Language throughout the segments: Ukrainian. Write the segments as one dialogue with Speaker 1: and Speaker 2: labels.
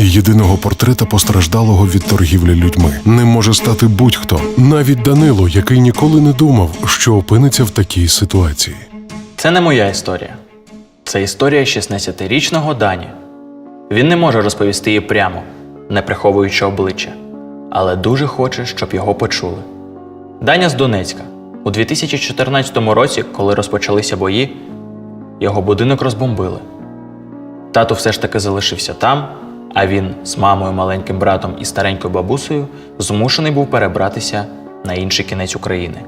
Speaker 1: Немає єдиного портрета постраждалого від торгівлі людьми. Ним може стати будь-хто, навіть Данило, який ніколи не думав, що опиниться в такій ситуації.
Speaker 2: Це не моя історія. Це історія 16-річного Дані. Він не може розповісти її прямо, не приховуючи обличчя, але дуже хоче, щоб його почули. Даня з Донецька. У 2014 році, коли розпочалися бої, його будинок розбомбили. Тато все ж таки залишився там, а він з мамою, маленьким братом і старенькою бабусею змушений був перебратися на інший кінець України.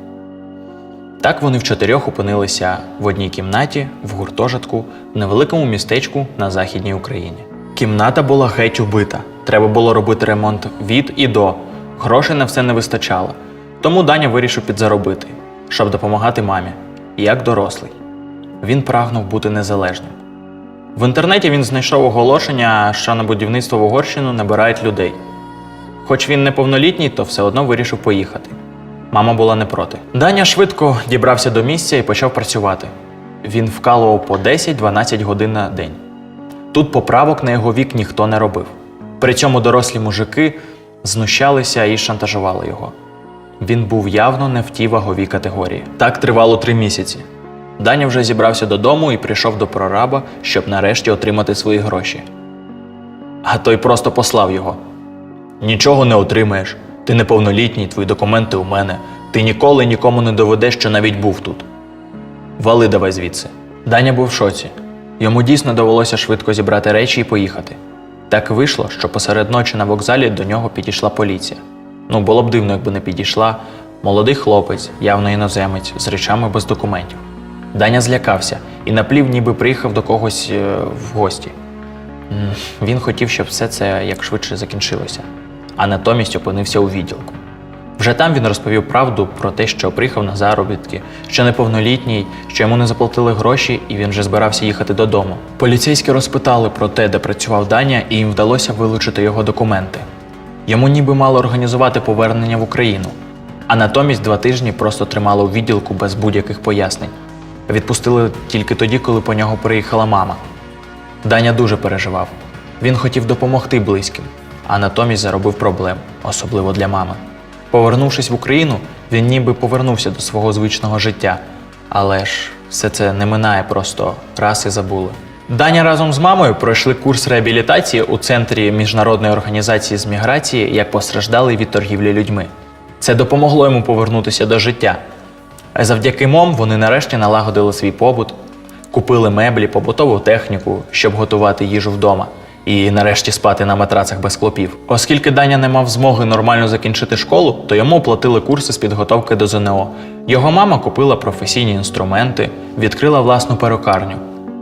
Speaker 2: Так вони вчотирьох опинилися в одній кімнаті в гуртожитку в невеликому містечку на Західній Україні. Кімната була геть убита. Треба було робити ремонт від і до. Грошей на все не вистачало. Тому Даня вирішив підзаробити, щоб допомагати мамі, як дорослий. Він прагнув бути незалежним. В інтернеті він знайшов оголошення, що на будівництво в Угорщину набирають людей. Хоч він неповнолітній, то все одно вирішив поїхати. Мама була не проти. Даня швидко дібрався до місця і почав працювати. Він вкалував по 10-12 годин на день. Тут поправок на його вік ніхто не робив. При цьому дорослі мужики знущалися і шантажували його. Він був явно не в тій ваговій категорії. Так тривало три місяці. Даня вже зібрався додому і прийшов до прораба, щоб нарешті отримати свої гроші. А той просто послав його. Нічого не отримаєш. Ти неповнолітній, твої документи у мене. Ти ніколи нікому не доведеш, що навіть був тут. Вали давай звідси. Даня був в шоці. Йому дійсно довелося швидко зібрати речі і поїхати. Так вийшло, що посеред ночі на вокзалі до нього підійшла поліція. Ну, було б дивно, якби не підійшла. Молодий хлопець, явно іноземець, з речами без документів. Даня злякався і наплів, ніби приїхав до когось е, в гості. Він хотів, щоб все це якшвидше закінчилося, а натомість опинився у відділку. Вже там він розповів правду про те, що приїхав на заробітки, що неповнолітній, що йому не заплатили гроші, і він вже збирався їхати додому. Поліцейські розпитали про те, де працював Даня, і їм вдалося вилучити його документи. Йому ніби мало організувати повернення в Україну, а натомість два тижні просто тримали у відділку без будь-яких пояснень. Відпустили тільки тоді, коли по нього приїхала мама. Даня дуже переживав. Він хотів допомогти близьким, а натомість заробив проблем, особливо для мами. Повернувшись в Україну, він ніби повернувся до свого звичного життя, але ж все це не минає просто раз і забули. Даня разом з мамою пройшли курс реабілітації у центрі міжнародної організації з міграції як постраждалий від торгівлі людьми. Це допомогло йому повернутися до життя. Завдяки МОМ вони нарешті налагодили свій побут, купили меблі, побутову техніку, щоб готувати їжу вдома, і нарешті спати на матрацах без клопів. Оскільки Даня не мав змоги нормально закінчити школу, то йому оплатили курси з підготовки до ЗНО. Його мама купила професійні інструменти, відкрила власну перукарню,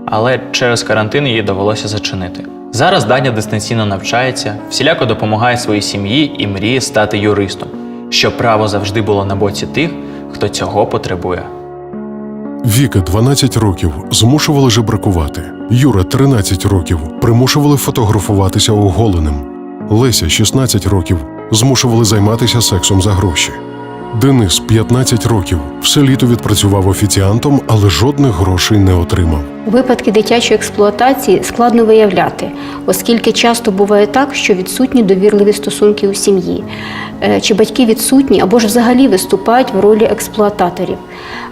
Speaker 2: але через карантин її довелося зачинити. Зараз Даня дистанційно навчається, всіляко допомагає своїй сім'ї і мріє стати юристом, щоб право завжди було на боці тих, хто цього потребує.
Speaker 1: Віка 12 років змушували жебракувати. Юра 13 років примушували фотографуватися оголеним. Леся 16 років змушували займатися сексом за гроші. Денис 15 років все літо відпрацював офіціантом, але жодних грошей не отримав.
Speaker 3: Випадки дитячої експлуатації складно виявляти, оскільки часто буває так, що відсутні довірливі стосунки у сім'ї, Е, чи батьки відсутні або ж взагалі виступають в ролі експлуататорів.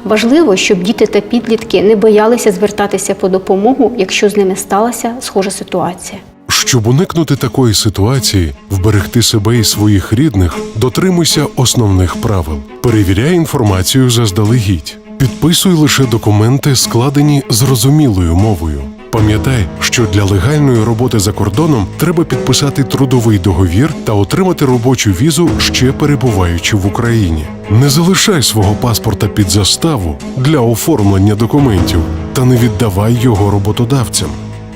Speaker 3: Важливо, щоб діти та підлітки не боялися звертатися по допомогу, якщо з ними сталася схожа ситуація.
Speaker 1: Щоб уникнути такої ситуації, вберегти себе і своїх рідних, дотримуйся основних правил. Перевіряй інформацію заздалегідь. Підписуй лише документи, складені зрозумілою мовою. Пам'ятай, що для легальної роботи за кордоном треба підписати трудовий договір та отримати робочу візу, ще перебуваючи в Україні. Не залишай свого паспорта під заставу для оформлення документів та не віддавай його роботодавцям.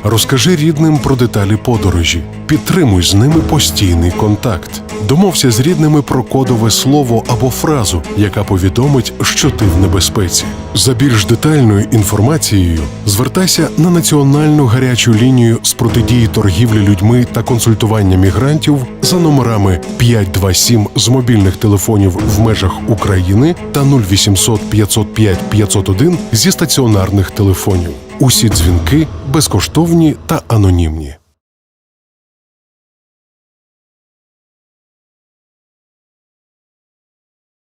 Speaker 1: Розкажи рідним про деталі подорожі, підтримуй з ними постійний контакт. Домовся з рідними про кодове слово або фразу, яка повідомить, що ти в небезпеці. За більш детальною інформацією звертайся на національну гарячу лінію з протидії торгівлі людьми та консультування мігрантів за номерами 527 з мобільних телефонів в межах України та 0800 505 501 зі стаціонарних телефонів. Усі дзвінки безкоштовні та анонімні.